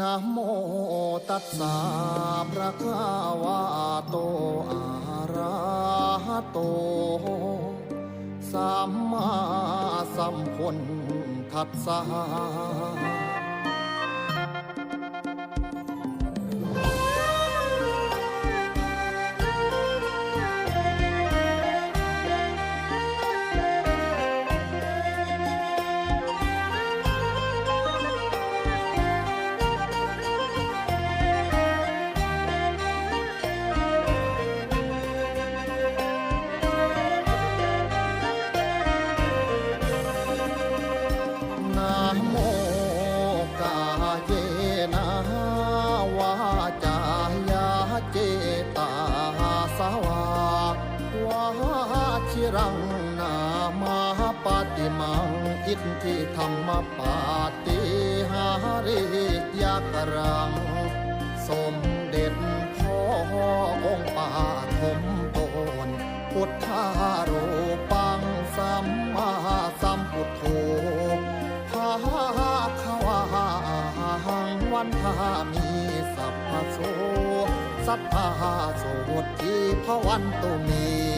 นะโมตัสสะภะกาวะโตอาระหะโต สัมมาสัมพุทธัสสะ ตาสวาวาชิรังนามาปฏิมังอิทธิธรรมปาติหาริยกรัง สมเด็จพ่อองค์ปาทมตนพุทธารูปังสัมมาสัมพุทโธภาควาหังวันทามีสัพพโส สัพพะโสทีพวันตุมี